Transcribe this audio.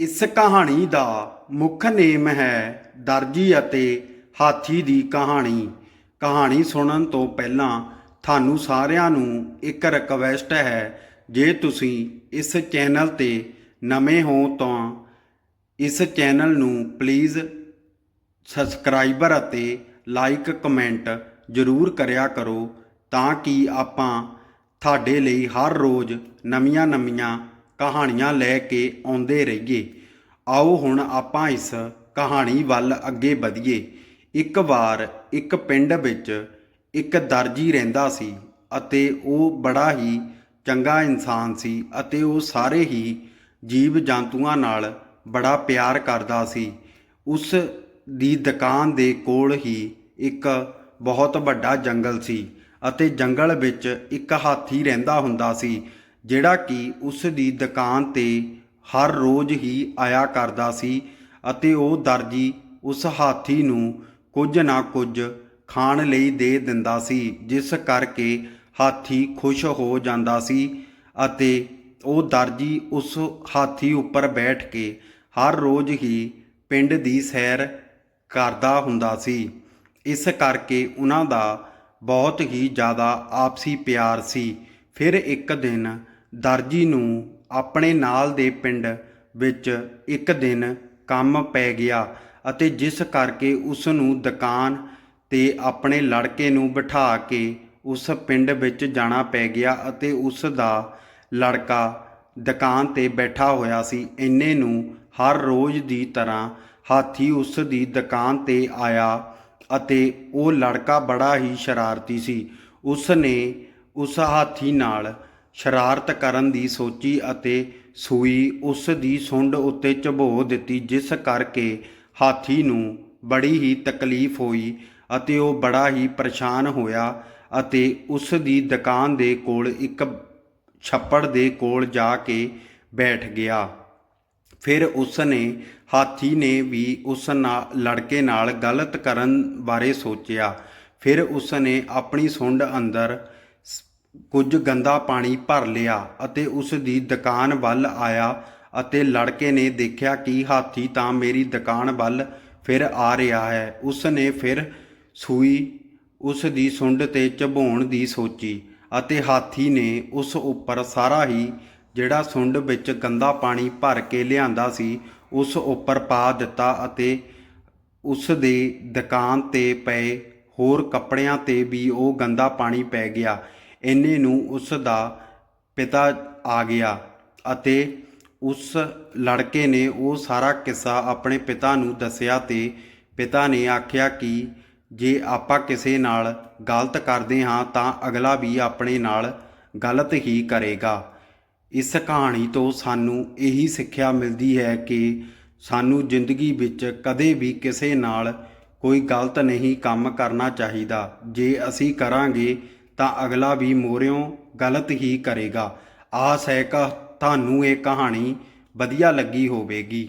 ਇਸ ਕਹਾਣੀ ਦਾ ਮੁੱਖ ਨੇਮ ਹੈ ਦਰਜੀ ਅਤੇ ਹਾਥੀ ਦੀ ਕਹਾਣੀ। ਕਹਾਣੀ ਸੁਣਨ ਤੋਂ ਪਹਿਲਾਂ ਤੁਹਾਨੂੰ ਸਾਰਿਆਂ ਨੂੰ ਇੱਕ ਰਿਕਵੈਸਟ ਹੈ, ਜੇ ਤੁਸੀਂ ਇਸ ਚੈਨਲ ਤੇ ਨਵੇਂ ਹੋ ਤਾਂ ਇਸ ਚੈਨਲ ਨੂੰ ਪਲੀਜ਼ ਸਬਸਕ੍ਰਾਈਬਰ ਅਤੇ ਲਾਈਕ ਕਮੈਂਟ ਜ਼ਰੂਰ ਕਰਿਆ ਕਰੋ ਤਾਂ ਕਿ ਆਪਾਂ ਤੁਹਾਡੇ ਲਈ ਹਰ ਰੋਜ਼ ਨਵੀਆਂ-ਨਵੀਆਂ ਕਹਾਣੀਆਂ ਲੈ ਕੇ ਆਉਂਦੇ ਰਹੀਏ। ਆਓ ਹੁਣ ਆਪਾਂ ਇਸ ਕਹਾਣੀ ਵੱਲ ਅੱਗੇ ਵਧੀਏ। ਇੱਕ ਵਾਰ ਇੱਕ ਪਿੰਡ ਵਿੱਚ ਇੱਕ ਦਰਜੀ ਰਹਿੰਦਾ ਸੀ ਅਤੇ ਉਹ ਬੜਾ ਹੀ ਚੰਗਾ ਇਨਸਾਨ ਸੀ ਅਤੇ ਉਹ ਸਾਰੇ ਹੀ ਜੀਵ ਜੰਤੂਆਂ ਨਾਲ ਬੜਾ ਪਿਆਰ ਕਰਦਾ ਸੀ। ਉਸ ਦੀ ਦੁਕਾਨ ਦੇ ਕੋਲ ਹੀ ਇੱਕ ਬਹੁਤ ਵੱਡਾ ਜੰਗਲ ਸੀ ਅਤੇ ਜੰਗਲ ਵਿੱਚ ਇੱਕ ਹਾਥੀ ਰਹਿੰਦਾ ਹੁੰਦਾ ਸੀ ਜਿਹੜਾ ਕਿ ਉਸ ਦੀ ਦੁਕਾਨ ਤੇ ਹਰ ਰੋਜ਼ ਹੀ ਆਇਆ ਕਰਦਾ ਸੀ ਅਤੇ ਉਹ ਦਰਜੀ ਉਸ ਹਾਥੀ ਨੂੰ ਕੁਝ ਨਾ ਕੁਝ ਖਾਣ ਲਈ ਦੇ ਦਿੰਦਾ ਸੀ, ਜਿਸ ਕਰਕੇ ਹਾਥੀ ਖੁਸ਼ ਹੋ ਜਾਂਦਾ ਸੀ ਅਤੇ ਉਹ ਦਰਜੀ ਉਸ ਹਾਥੀ ਉੱਪਰ ਬੈਠ ਕੇ ਹਰ ਰੋਜ਼ ਹੀ ਪਿੰਡ ਦੀ ਸੈਰ ਕਰਦਾ ਹੁੰਦਾ ਸੀ। ਇਸ ਕਰਕੇ ਉਹਨਾਂ ਦਾ ਬਹੁਤ ਹੀ ਜ਼ਿਆਦਾ ਆਪਸੀ ਪਿਆਰ ਸੀ। ਫਿਰ ਇੱਕ ਦਿਨ ਦਰਜੀ ਨੂੰ ਆਪਣੇ ਨਾਲ ਦੇ ਪਿੰਡ ਵਿੱਚ ਇੱਕ ਦਿਨ ਕੰਮ ਪੈ ਗਿਆ ਅਤੇ ਜਿਸ ਕਰਕੇ ਉਸ ਨੂੰ ਦੁਕਾਨ ਤੇ ਆਪਣੇ ਲੜਕੇ ਨੂੰ ਬਿਠਾ ਕੇ ਉਸ ਪਿੰਡ ਵਿੱਚ ਜਾਣਾ ਪੈ ਗਿਆ ਅਤੇ ਉਸ ਦਾ ਲੜਕਾ ਦੁਕਾਨ ਤੇ ਬੈਠਾ ਹੋਇਆ ਸੀ। ਇੰਨੇ ਨੂੰ ਹਰ ਰੋਜ਼ ਦੀ ਤਰ੍ਹਾਂ ਹਾਥੀ ਉਸ ਦੀ ਦੁਕਾਨ ਤੇ ਆਇਆ ਅਤੇ ਉਹ ਲੜਕਾ ਬੜਾ ਹੀ ਸ਼ਰਾਰਤੀ ਸੀ। ਉਸ ਨੇ ਉਸ ਹਾਥੀ ਨਾਲ ਸ਼ਰਾਰਤ ਕਰਨ ਦੀ ਸੋਚੀ ਅਤੇ ਸੂਈ ਉਸ ਦੀ ਸੁੰਡ ਉੱਤੇ ਝਬੋ ਦਿੱਤੀ, ਜਿਸ ਕਰਕੇ ਹਾਥੀ ਨੂੰ ਬੜੀ ਹੀ ਤਕਲੀਫ ਹੋਈ ਅਤੇ ਉਹ ਬੜਾ ਹੀ ਪਰੇਸ਼ਾਨ ਹੋਇਆ ਅਤੇ ਉਸ ਦੀ ਦੁਕਾਨ ਦੇ ਕੋਲ ਇੱਕ ਛੱਪੜ ਦੇ ਕੋਲ ਜਾ ਕੇ ਬੈਠ ਗਿਆ। ਫਿਰ ਉਸ ਨੇ, ਹਾਥੀ ਨੇ ਵੀ ਉਸ ਨਾਲ ਲੜਕੇ ਨਾਲ ਗਲਤ ਕਰਨ ਬਾਰੇ ਸੋਚਿਆ। ਫਿਰ ਉਸ ਨੇ ਆਪਣੀ ਸੁੰਡ ਅੰਦਰ ਕੁਝ ਗੰਦਾ ਪਾਣੀ ਭਰ ਲਿਆ ਅਤੇ ਉਸ ਦੀ ਦੁਕਾਨ ਵੱਲ ਆਇਆ ਅਤੇ ਲੜਕੇ ਨੇ ਦੇਖਿਆ ਕਿ ਹਾਥੀ ਤਾਂ ਮੇਰੀ ਦੁਕਾਨ ਵੱਲ ਫਿਰ ਆ ਰਿਹਾ ਹੈ। ਉਸ ਨੇ ਫਿਰ ਸੂਈ ਉਸ ਦੀ ਸੁੰਡ ਤੇ ਚਬਾਉਣ ਦੀ ਸੋਚੀ ਅਤੇ ਹਾਥੀ ਨੇ ਉਸ ਉੱਪਰ ਸਾਰਾ ਹੀ ਜਿਹੜਾ ਸੁੰਡ ਵਿੱਚ ਗੰਦਾ ਪਾਣੀ ਭਰ ਕੇ ਲਿਆਂਦਾ ਸੀ, ਉਸ ਉੱਪਰ ਪਾ ਦਿੱਤਾ ਅਤੇ ਉਸ ਦੇ ਦੁਕਾਨ ਤੇ ਪਏ ਹੋਰ ਕੱਪੜਿਆਂ ਤੇ ਵੀ ਉਹ ਗੰਦਾ ਪਾਣੀ ਪੈ ਗਿਆ। ਇੰਨੇ ਨੂੰ ਉਸ ਦਾ ਪਿਤਾ ਆ ਗਿਆ ਅਤੇ ਉਸ ਲੜਕੇ ਨੇ ਉਹ ਸਾਰਾ ਕਿੱਸਾ ਆਪਣੇ ਪਿਤਾ ਨੂੰ ਦੱਸਿਆ ਤੇ ਪਿਤਾ ਨੇ ਆਖਿਆ ਕਿ ਜੇ ਆਪਾਂ ਕਿਸੇ ਨਾਲ ਗਲਤ ਕਰਦੇ ਹਾਂ ਤਾਂ ਅਗਲਾ ਵੀ ਆਪਣੇ ਨਾਲ ਗਲਤ ਹੀ ਕਰੇਗਾ। ਇਸ ਕਹਾਣੀ ਤੋਂ ਸਾਨੂੰ ਇਹੀ ਸਿੱਖਿਆ ਮਿਲਦੀ ਹੈ ਕਿ ਸਾਨੂੰ ਜ਼ਿੰਦਗੀ ਵਿੱਚ ਕਦੇ ਵੀ ਕਿਸੇ ਨਾਲ ਕੋਈ ਗਲਤ ਨਹੀਂ ਕੰਮ ਕਰਨਾ ਚਾਹੀਦਾ। ਜੇ ਅਸੀਂ ਕਰਾਂਗੇ ਤਾਂ ਅਗਲਾ ਵੀ ਮੋਰਿਓਂ, ਗਲਤ ਹੀ ਕਰੇਗਾ। ਆਸ ਹੈ ਕਿ ਤੁਹਾਨੂੰ ਇਹ ਕਹਾਣੀ ਵਧੀਆ ਲੱਗੀ ਹੋਵੇਗੀ।